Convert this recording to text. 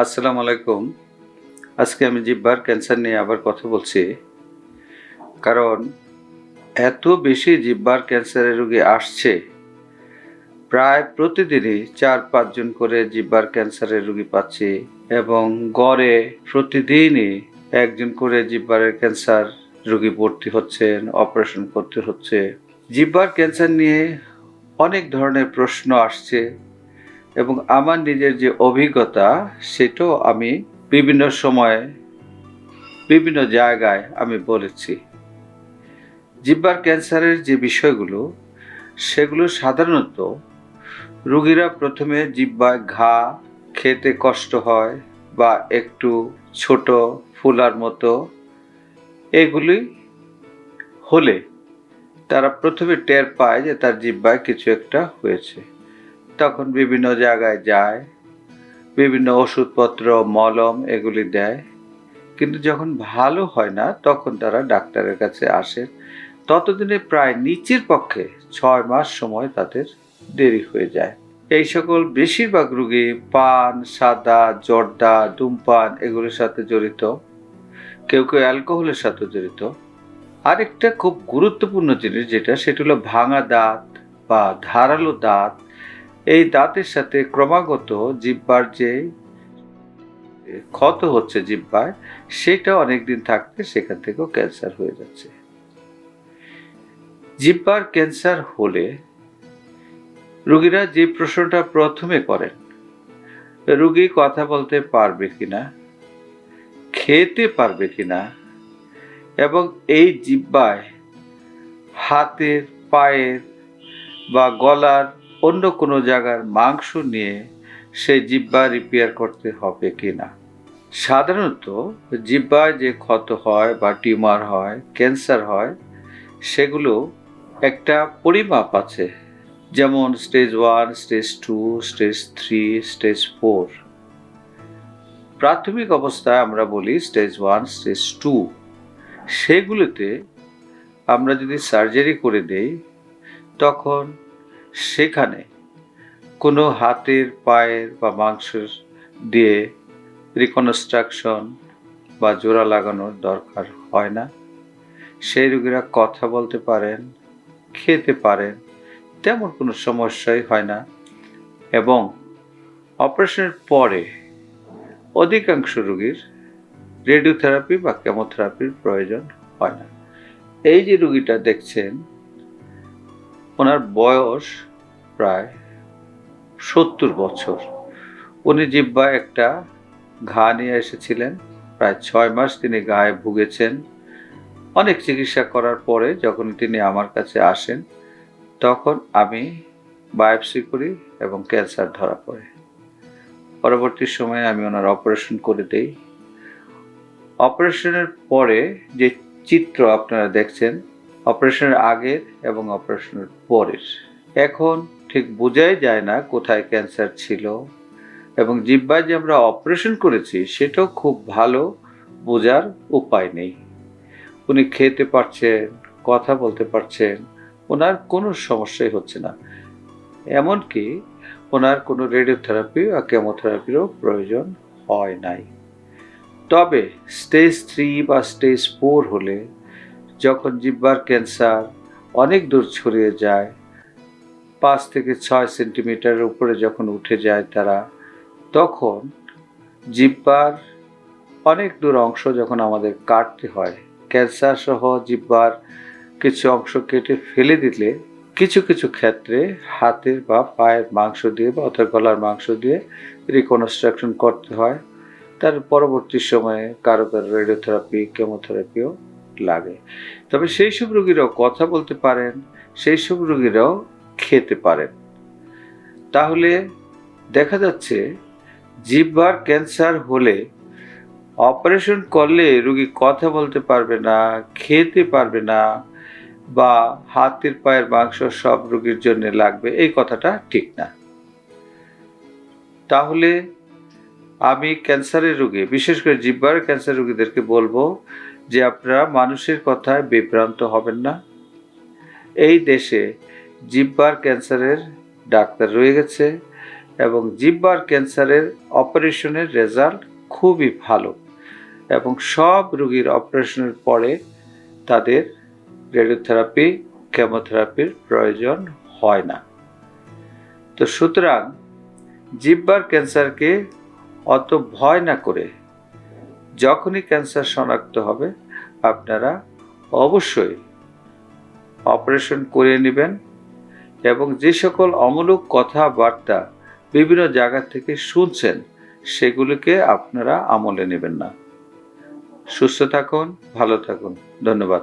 আসসালামু আলাইকুম। আজকে আমি জিব্বার ক্যান্সার নিয়ে আবার কথা বলছি। কারণ এত বেশি জিব্বার ক্যান্সারের রোগী আসছে। প্রায় প্রতিদিনই চার পাঁচজন করে জিব্বার ক্যান্সারের রোগী পাচ্ছি এবং গড়ে প্রতিদিনই একজন করে জিব্বারের ক্যান্সার রোগী ভর্তি হচ্ছেন অপারেশন করতে হচ্ছে। জিব্বার ক্যান্সার নিয়ে অনেক ধরনের প্রশ্ন আসছে। এবং আমার নিজের যে অভিজ্ঞতা, সেটাও আমি বিভিন্ন সময়ে, বিভিন্ন জায়গায় আমি বলেছি। জিব্বার ক্যান্সারের যে বিষয়গুলো, সেগুলো সাধারণত রুগীরা প্রথমে জিব্বায় ঘা খেতে কষ্ট হয় বা একটু ছোট ফুলার মতো। এগুলি হলে তারা প্রথমে টের পায় যে তার জিব্বায় কিছু একটা হয়েছে। তখন বিভিন্ন জায়গায় যায়, বিভিন্ন ওষুধপত্র, মলম এগুলি দেয়। কিন্তু যখন ভালো হয় না, তখন তারা ডাক্তারের কাছে আসেন ততদিনে প্রায় নিচের পক্ষে ছয় মাস সময় তাদের দেরি হয়ে যায়। এই সকল বেশিরভাগ রুগী পান, সাদা, জর্দা, ধূমপান এগুলির সাথে জড়িত। কেউ কেউ অ্যালকোহলের সাথে জড়িত। আরেকটা খুব গুরুত্বপূর্ণ জিনিস যেটা, সেটা হলো ভাঙা দাঁত বা ধারালো দাঁত এই দাঁতের সাথে ক্রমাগত জিব্বার যে ক্ষত হচ্ছে জিব্বায় সেটা অনেকদিন থাকতে সেখান থেকেও ক্যান্সার হয়ে যাচ্ছে। জিব্বার ক্যান্সার হলে রুগীরা যে প্রশ্নটা প্রথমে করেন, রুগী কথা বলতে পারবে কিনা, খেতে পারবে কিনা, এবং এই জিব্বায় হাতের, পায়ের বা গলার অন্য কোনো জায়গার মাংস নিয়ে সেই জিব্বা রিপেয়ার করতে হবে কি না সাধারণত জিব্বায় যে ক্ষত হয় বা টিউমার হয়, ক্যান্সার হয়, সেগুলো একটা পরিমাপ আছে। যেমন stage one stage two stage three stage four প্রাথমিক অবস্থায় আমরা বলি স্টেজ ওয়ান স্টেজ টু সেগুলোতে আমরা যদি সার্জারি করে দেই, তখন সেখানে কোনো হাতের পায়ের বা মাংসের দিয়ে রিকনস্ট্রাকশন বা জোড়া লাগানোর দরকার হয় না। সেই রোগীরা কথা বলতে পারেন, খেতে পারেন, তেমন কোনো সমস্যাই হয় না এবং অপারেশনের পরে অধিকাংশ রোগীর রেডিওথেরাপি বা কেমোথেরাপির প্রয়োজন হয় না। এই যে রুগীটা দেখছেন ওনার বয়স প্রায় সত্তর বছর। উনি জিব্বা একটা ঘা নিয়ে এসেছিলেন। প্রায় ছয় মাস তিনি গায়ে ভুগেছেন। অনেক চিকিৎসা করার পরে যখন তিনি আমার কাছে আসেন, তখন আমি বায়োপসি করি এবং ক্যান্সার ধরা পড়ে। পরবর্তী সময়ে আমি ওনার অপারেশন করে দেই। অপারেশনের পরে যে চিত্র আপনারা দেখছেন অপারেশনের আগের এবং অপারেশনের পরের। এখন ঠিক বোঝাই যায় না কোথায় ক্যান্সার ছিল এবং জিব্বায় যে আমরা অপারেশন করেছি সেটাও খুব ভালো বোঝার উপায় নেই। উনি খেতে পারছেন, কথা বলতে পারছেন, ওনার কোনো সমস্যাই হচ্ছে না। এমনকি ওনার কোনো রেডিওথেরাপি বা কেমোথেরাপিরও প্রয়োজন হয় নাই। তবে স্টেজ থ্রি বা স্টেজ ফোর হলে যখন জিব্বার ক্যান্সার অনেক দূর ছড়িয়ে যায়, পাঁচ থেকে ছয় সেন্টিমিটারের উপরে যখন উঠে যায় তারা, তখন জিব্বার অনেক দূর অংশ যখন আমাদের কাটতে হয়, ক্যান্সার সহ জিব্বার কিছু অংশ কেটে ফেলে দিলে কিছু কিছু ক্ষেত্রে হাতের বা পায়ের মাংস দিয়ে বা অথবা গলার মাংস দিয়ে রিকনস্ট্রাকশন করতে হয়। তার পরবর্তী সময়ে কারও কারও রেডিওথেরাপি কেমোথেরাপিও লাগে। তবে সেই সব রোগীরাও কথা বলতে পারেন সেই সব রোগীরাও খেতে পারেন। তাহলে দেখা যাচ্ছে জিহ্বার ক্যান্সার হলে অপারেশন করলে রুগী কথা বলতে পারবে না, খেতে পারবে না, বা হাতের পায়ের মাংস সব রোগীর জন্য লাগবে, এই কথাটা ঠিক না। তাহলে আমি ক্যান্সারের রোগী, বিশেষ করে জিব্বার ক্যান্সার রোগীদেরকে বলব যে আপনারা মানুষের কথায় বিভ্রান্ত হবেন না। এই দেশে জিব্বার ক্যান্সারের ডাক্তার রয়ে গেছে এবং জিব্বার ক্যান্সারের অপারেশনের রেজাল্ট খুবই ভালো এবং সব রোগীর অপারেশনের পরে তাদের রেডিওথেরাপি, কেমোথেরাপির প্রয়োজন হয় না। তো সুতরাং জিব্বার ক্যান্সারকে অত ভয় না করে যখনই ক্যান্সার শনাক্ত হবে, আপনারা অবশ্যই অপারেশন করে নেবেন এবং যে সকল অমূলক কথাবার্তা বিভিন্ন জায়গা থেকে শুনছেন, সেগুলোকে আপনারা আমলে নেবেন না। সুস্থ থাকুন, ভালো থাকুন। ধন্যবাদ।